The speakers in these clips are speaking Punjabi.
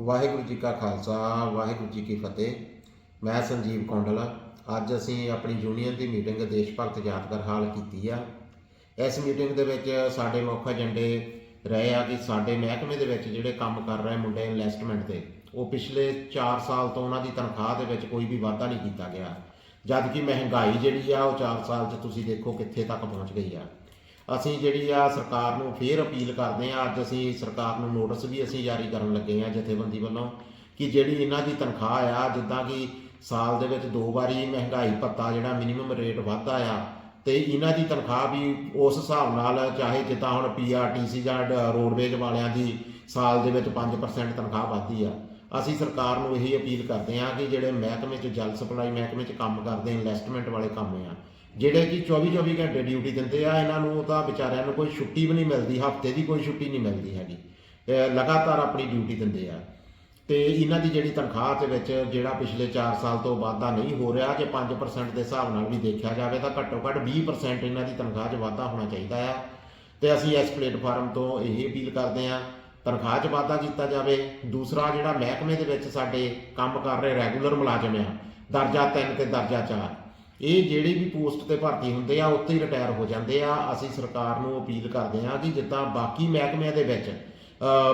ਵਾਹਿਗੁਰੂ ਜੀ ਕਾ ਖਾਲਸਾ, ਵਾਹਿਗੁਰੂ ਜੀ ਕੀ ਫਤਿਹ। ਮੈਂ ਸੰਜੀਵ ਕੌਂਡਲ। ਅੱਜ ਅਸੀਂ ਆਪਣੀ ਯੂਨੀਅਨ ਦੀ ਮੀਟਿੰਗ ਦੇਸ਼ ਭਗਤ ਯਾਦਗਾਰ ਹਾਲ ਕੀਤੀ ਆ। ਇਸ ਮੀਟਿੰਗ ਦੇ ਵਿੱਚ ਸਾਡੇ ਮੁੱਖ ਏਜੰਡੇ ਰਹੇ ਆ ਕਿ ਸਾਡੇ ਮਹਿਕਮੇ ਦੇ ਵਿੱਚ ਜਿਹੜੇ ਕੰਮ ਕਰ ਰਹੇ ਮੁੰਡੇ ਇਨਵੈਸਟਮੈਂਟ ਤੇ, ਉਹ ਪਿਛਲੇ 4 ਸਾਲ ਤੋਂ ਉਹਨਾਂ ਦੀ ਤਨਖਾਹ ਦੇ ਵਿੱਚ ਕੋਈ ਵੀ ਵਾਧਾ ਨਹੀਂ ਕੀਤਾ ਗਿਆ। ਜਦ ਕਿ ਮਹਿੰਗਾਈ ਜਿਹੜੀ ਆ, ਉਹ 4 ਸਾਲ 'ਚ ਤੁਸੀਂ ਦੇਖੋ ਕਿੱਥੇ ਤੱਕ ਪਹੁੰਚ ਗਈ ਆ। ਅਸੀਂ ਜਿਹੜੀ ਆ ਸਰਕਾਰ ਨੂੰ ਫੇਰ ਅਪੀਲ ਕਰਦੇ ਆ ਅੱਜ ਅਸੀਂ ਸਰਕਾਰ ਨੂੰ ਨੋਟਿਸ ਵੀ ਅਸੀਂ ਜਾਰੀ ਕਰਨ ਲੱਗੇ ਆ ਜਥੇਬੰਦੀ ਵੱਲੋਂ ਕਿ ਜਿਹੜੀ ਇਹਨਾਂ ਦੀ ਤਨਖਾਹ ਆ, ਜਿੱਦਾਂ ਕਿ ਸਾਲ ਦੇ ਵਿੱਚ ਦੋ ਵਾਰੀ ਮਹਿੰਗਾਈ ਭੱਤਾ ਜਿਹੜਾ ਮਿਨੀਮਮ ਰੇਟ ਵਾਧਾ ਆ ਤੇ ਇਹਨਾਂ ਦੀ ਤਨਖਾਹ ਵੀ ਉਸ ਹਿਸਾਬ ਨਾਲ ਚਾਹੇ ਜਿੱਦਾਂ ਹੁਣ ਪੀਆਰਟੀਸੀ ਜਾਂ ਡ- ਰੋਡਵੇਜ਼ ਵਾਲਿਆਂ ਦੀ ਸਾਲ ਦੇ ਵਿੱਚ 5% ਤਨਖਾਹ ਵਧਦੀ ਆ, ਅਸੀਂ ਸਰਕਾਰ ਨੂੰ ਇਹੀ ਅਪੀਲ ਕਰਦੇ ਹਾਂ ਕਿ ਜਿਹੜੇ ਮਹਿਕਮੇ 'ਚ ਜਲ ਸਪਲਾਈ ਮਹਿਕਮੇ 'ਚ ਕੰਮ ਕਰਦੇ ਇਨਵੈਸਟਮੈਂਟ ਵਾਲੇ ਕੰਮ ਆ ਜਿਹੜੇ ਕਿ 24-24 ਘੰਟੇ ਡਿਊਟੀ ਦਿੰਦੇ ਆ, ਇਹਨਾਂ ਨੂੰ ਤਾਂ ਵਿਚਾਰਿਆਂ ਨੂੰ ਕੋਈ ਛੁੱਟੀ ਵੀ ਨਹੀਂ ਮਿਲਦੀ, ਹਫ਼ਤੇ ਦੀ ਕੋਈ ਛੁੱਟੀ ਨਹੀਂ ਮਿਲਦੀ ਹੈਗੀ। ਲਗਾਤਾਰ ਆਪਣੀ ਡਿਊਟੀ ਦਿੰਦੇ ਆ। ਤੇ ਇਹਨਾਂ ਦੀ ਜਿਹੜੀ ਤਨਖਾਹ ਦੇ ਵਿੱਚ, ਜਿਹੜਾ ਪਿਛਲੇ 4 ਸਾਲ ਤੋਂ ਵਾਧਾ ਨਹੀਂ ਹੋ ਰਿਹਾ, ਜੇ 5% ਦੇ ਹਿਸਾਬ ਨਾਲ ਵੀ ਦੇਖਿਆ ਜਾਵੇ ਤਾਂ ਘੱਟੋ ਘੱਟ 20% ਇਹਨਾਂ ਦੀ ਤਨਖਾਹ 'ਚ ਵਾਧਾ ਹੋਣਾ ਚਾਹੀਦਾ ਆ। ਤੇ ਅਸੀਂ ਇਸ ਪਲੇਟਫਾਰਮ ਤੋਂ ਇਹ ਅਪੀਲ ਕਰਦੇ ਆ, ਤਨਖਾਹ 'ਚ ਵਾਧਾ ਕੀਤਾ ਜਾਵੇ। ਦੂਸਰਾ ਜਿਹੜਾ ਮਹਿਕਮੇ ਦੇ ਵਿੱਚ ਸਾਡੇ ਕੰਮ ਕਰ ਰਹੇ ਰੈਗੂਲਰ ਮੁਲਾਜ਼ਮ ਆ, ਦਰਜਾ 3 ਤੇ ਦਰਜਾ 4 ਇਹ ਜਿਹੜੇ ਵੀ ਪੋਸਟ ਤੇ ਭਰਤੀ ਹੁੰਦੇ ਆ, ਉੱਥੇ ਹੀ ਰਿਟਾਇਰ ਹੋ ਜਾਂਦੇ ਆ। ਅਸੀਂ ਸਰਕਾਰ ਨੂੰ ਅਪੀਲ ਕਰਦੇ ਆ ਕਿ ਜਿੱਦਾਂ ਬਾਕੀ ਮਹਿਕਮਿਆਂ ਦੇ ਵਿੱਚ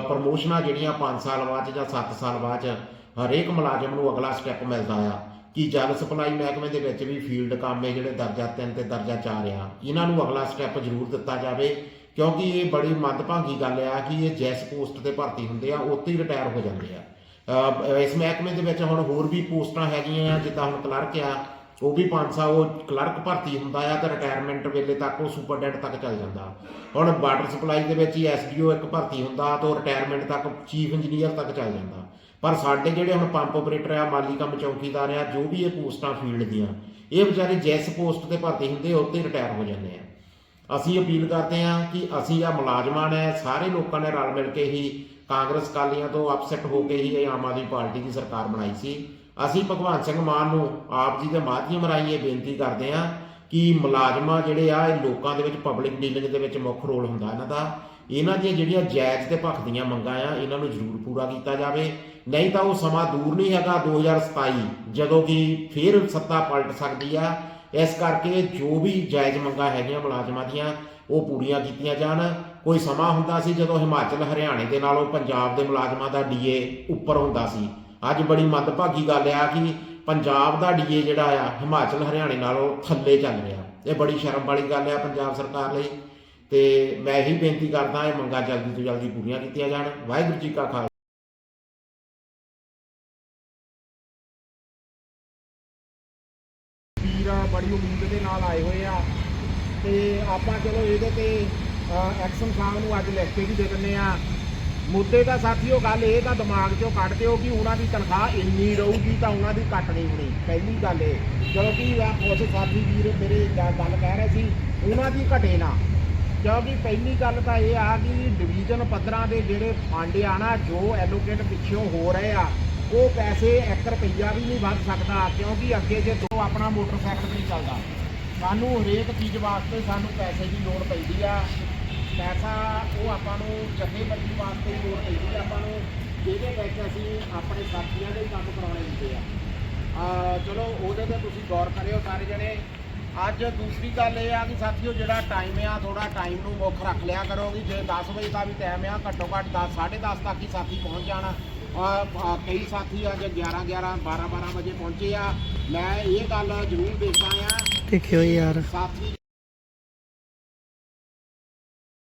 ਪ੍ਰਮੋਸ਼ਨਾਂ ਜਿਹੜੀਆਂ 5 ਸਾਲ ਬਾਅਦ 'ਚ ਜਾਂ 7 ਸਾਲ ਬਾਅਦ 'ਚ ਹਰੇਕ ਮੁਲਾਜ਼ਮ ਨੂੰ ਅਗਲਾ ਸਟੈਪ ਮਿਲਦਾ ਆ ਕਿ ਜਲ ਸਪਲਾਈ ਮਹਿਕਮੇ ਦੇ ਵਿੱਚ ਵੀ ਫੀਲਡ ਕੰਮ ਹੈ ਜਿਹੜੇ ਦਰਜਾ 3 ਤੇ ਦਰਜਾ 4 ਆ। ਇਹਨਾਂ ਨੂੰ ਅਗਲਾ ਸਟੈਪ ਜ਼ਰੂਰ ਦਿੱਤਾ ਜਾਵੇ, ਕਿਉਂਕਿ ਇਹ ਬੜੀ ਮੰਦਭਾਗੀ ਗੱਲ ਆ ਕਿ ਇਹ ਜੈਸ ਪੋਸਟ ਤੇ ਭਰਤੀ ਹੁੰਦੇ ਆ, ਉੱਥੇ ਹੀ ਰਿਟਾਇਰ ਹੋ ਜਾਂਦੇ ਆ। ਇਸ ਮਹਿਕਮੇ ਦੇ ਵਿੱਚ ਹੁਣ ਹੋਰ ਵੀ ਪੋਸਟਾਂ ਹੈਗੀਆਂ ਆ, ਜਿੱਦਾਂ ਹੁਣ ਕਲਰਕ ਆ ਉਹ ਵੀ 5 ਸਾਲ ਉਹ ਕਲਰਕ ਭਰਤੀ ਹੁੰਦਾ ਆ ਤੇ ਰਿਟਾਇਰਮੈਂਟ ਵੇਲੇ ਤੱਕ ਉਹ ਸੁਪਰਡੈਂਟ ਤੱਕ ਚੱਲ ਜਾਂਦਾ। ਹੁਣ ਵਾਟਰ ਸਪਲਾਈ ਦੇ ਵਿੱਚ ਹੀ ਐਸਡੀਓ ਇੱਕ ਭਰਤੀ ਹੁੰਦਾ ਤਾਂ ਉਹ ਰਿਟਾਇਰਮੈਂਟ ਤੱਕ ਚੀਫ ਇੰਜੀਨੀਅਰ ਤੱਕ ਚੱਲ ਜਾਂਦਾ। ਪਰ ਸਾਡੇ ਜਿਹੜੇ ਹੁਣ ਪੰਪ ਆਪਰੇਟਰ ਆ, ਮਾਲੀ ਕੰਮ ਚੌਕੀਦਾਰ ਆ, ਜੋ ਵੀ ਇਹ ਪੋਸਟਾਂ ਫੀਲਡ ਦੀਆਂ, ਇਹ ਵਿਚਾਰੇ ਜੈਸ ਪੋਸਟ ਤੇ ਭਰਤੀ ਹੁੰਦੇ ਉੱਥੇ ਰਿਟਾਇਰ ਹੋ ਜਾਂਦੇ ਆ। ਅਸੀਂ ਅਪੀਲ ਕਰਦੇ ਹਾਂ ਕਿ ਅਸੀਂ ਆ ਮੁਲਾਜ਼ਮਾਂ ਨੇ, ਸਾਰੇ ਲੋਕਾਂ ਨੇ ਰਲ ਮਿਲ ਕੇ ਹੀ ਕਾਂਗਰਸ ਕਾਲੀਆਂ ਤੋਂ ਅਪਸੈਟ ਹੋ ਕੇ ਹੀ ਇਹ ਆਮ ਆਦਮੀ ਪਾਰਟੀ ਦੀ ਸਰਕਾਰ ਬਣਾਈ ਸੀ। ਅਸੀਂ ਭਗਵੰਤ ਸਿੰਘ ਮਾਨ ਨੂੰ ਆਪ ਜੀ ਦੇ ਮਾਧਿਅਮ ਰਾਹੀਂ ਇਹ ਬੇਨਤੀ ਕਰਦੇ ਹਾਂ ਕਿ ਮੁਲਾਜ਼ਮਾਂ ਜਿਹੜੇ ਆ, ਇਹ ਲੋਕਾਂ ਦੇ ਵਿੱਚ ਪਬਲਿਕ ਡੀਲਿੰਗ ਦੇ ਵਿੱਚ ਮੁੱਖ ਰੋਲ ਹੁੰਦਾ ਇਹਨਾਂ ਦਾ। ਇਹਨਾਂ ਦੀਆਂ ਜਿਹੜੀਆਂ ਜਾਇਜ਼ ਤੇ ਭੱਖ ਦੀਆਂ ਮੰਗਾਂ ਆ, ਇਹਨਾਂ ਨੂੰ ਜ਼ਰੂਰ ਪੂਰਾ ਕੀਤਾ ਜਾਵੇ। ਨਹੀਂ ਤਾਂ ਉਹ ਸਮਾਂ ਦੂਰ ਨਹੀਂ ਹੈਗਾ 2027 ਜਦੋਂ ਕਿ ਫੇਰ ਸੱਤਾ ਪਲਟ ਸਕਦੀ ਆ। ਇਸ ਕਰਕੇ ਜੋ ਵੀ ਜਾਇਜ਼ ਮੰਗਾਂ ਹੈਗੀਆਂ ਮੁਲਾਜ਼ਮਾਂ ਦੀਆਂ, ਉਹ ਪੂਰੀਆਂ ਕੀਤੀਆਂ ਜਾਣ। ਕੋਈ ਸਮਾਂ ਹੁੰਦਾ ਸੀ ਜਦੋਂ ਹਿਮਾਚਲ, ਹਰਿਆਣੇ ਦੇ ਨਾਲੋਂ ਪੰਜਾਬ ਦੇ ਮੁਲਾਜ਼ਮਾਂ ਦਾ ਡੀਏ ਉੱਪਰ ਹੁੰਦਾ ਸੀ। ਅੱਜ ਬੜੀ ਮੰਦਭਾਗੀ ਗੱਲ ਆ ਕਿ ਪੰਜਾਬ ਦਾ ਡੀਏ ਜਿਹੜਾ ਆ, ਹਿਮਾਚਲ, ਹਰਿਆਣੇ ਨਾਲੋਂ ਥੱਲੇ ਚੱਲ ਰਿਹਾ। ਇਹ ਬੜੀ ਸ਼ਰਮ ਵਾਲੀ ਗੱਲ ਆ ਪੰਜਾਬ ਸਰਕਾਰ ਲਈ। ਤੇ ਮੈਂ ਇਹੀ ਬੇਨਤੀ ਕਰਦਾ, ਇਹ ਮੰਗਾਂ ਜਲਦੀ ਤੋਂ ਜਲਦੀ ਪੂਰੀਆਂ ਕੀਤੀਆਂ ਜਾਣ। ਵਾਹਿਗੁਰੂ ਜੀ ਕਾ ਖਾਲਸਾ। ਵੀਰ ਬੜੀ ਉਮੀਦ ਦੇ ਨਾਲ ਆਏ ਹੋਏ ਆ। ਤੇ ਆਪਾਂ ਚਲੋ ਇਹਦੇ ਤੇ ਐਕਸ਼ਨ ਸਾਹਿਬ ਨੂੰ ਅੱਜ ਲਿਖ ਕੇ ਵੀ ਦੇ ਦਿੰਨੇ ਆ। ਮੁੱਦੇ ਦਾ ਸਾਥੀਓ ਗੱਲ ਇਹ ਤਾਂ ਦਿਮਾਗ 'ਚੋਂ ਕੱਢ ਦਿਓ ਕਿ ਉਹਨਾਂ ਦੀ ਤਨਖਾਹ ਇੰਨੀ ਰਹੂਗੀ ਤਾਂ ਉਹਨਾਂ ਦੀ ਘੱਟ ਨਹੀਂ ਹੋਣੀ। ਪਹਿਲੀ ਗੱਲ ਇਹ। ਕਿਉਂਕਿ ਉਸ ਸਾਥੀ ਵੀਰ ਮੇਰੇ ਗੱਲ ਕਹਿ ਰਹੇ ਸੀ, ਉਹਨਾਂ ਦੀ ਘਟੇ ਨਾ। ਕਿਉਂਕਿ ਪਹਿਲੀ ਗੱਲ ਤਾਂ ਇਹ ਆ ਕਿ ਡਿਵੀਜ਼ਨ ਪੱਧਰਾਂ ਦੇ ਜਿਹੜੇ ਫੰਡ ਆ ਨਾ, ਜੋ ਐਲੋਕੇਟ ਪਿੱਛੋਂ ਹੋ ਰਹੇ ਆ, ਉਹ ਪੈਸੇ 1 ਰੁਪਈਆ ਵੀ ਨਹੀਂ ਵੱਧ ਸਕਦਾ, ਕਿਉਂਕਿ ਅੱਗੇ ਜੇ ਦੋ ਆਪਣਾ ਮੋਟਰਸਾਈਕਲ ਨਹੀਂ ਚੱਲਦਾ, ਸਾਨੂੰ ਹਰੇਕ ਚੀਜ਼ ਵਾਸਤੇ ਸਾਨੂੰ ਪੈਸੇ ਦੀ ਲੋੜ ਪੈਂਦੀ ਆ ਪੈਸਾ ਉਹ ਆਪਾਂ ਨੂੰ ਜਥੇਬੰਦੀ ਵਾਸਤੇ ਹੀ ਲੋੜ ਪੈਂਦੀ ਆ। ਆਪਾਂ ਨੂੰ ਜਿਹਦੇ ਵਿੱਚ ਅਸੀਂ ਆਪਣੇ ਸਾਥੀਆਂ ਦੇ ਹੀ ਕੰਮ ਕਰਾਉਣੇ ਹੁੰਦੇ ਆ। ਆ ਚਲੋ ਉਹਦੇ ਤੇ ਤੁਸੀਂ ਗੌਰ ਕਰਿਓ ਸਾਰੇ ਜਣੇ। ਅੱਜ ਦੂਸਰੀ ਗੱਲ ਇਹ ਆ ਕਿ ਸਾਥੀਓ ਜਿਹੜਾ ਟਾਈਮ ਆ ਥੋੜਾ ਟਾਈਮ ਨੂੰ ਮੁੱਖ ਰੱਖ ਲਿਆ ਕਰੋ ਕਿ ਜੇ 10 ਵਜੇ ਦਾ ਵੀ ਟਾਈਮ ਆ ਘੱਟੋ ਘੱਟ 10 10:30 ਤੱਕ ਹੀ ਸਾਥੀ ਪਹੁੰਚ ਜਾਣ। ਆ ਆ, ਕਈ ਸਾਥੀ ਅੱਜ 11 11 12 12 ਵਜੇ ਪਹੁੰਚੇ ਆ। ਮੈਂ ਇਹ ਗੱਲ ਜ਼ਰੂਰ ਦੇਖਦਾ ਆ ਦੇਖਿਓ ਯਾਰ। ਸਾਥੀ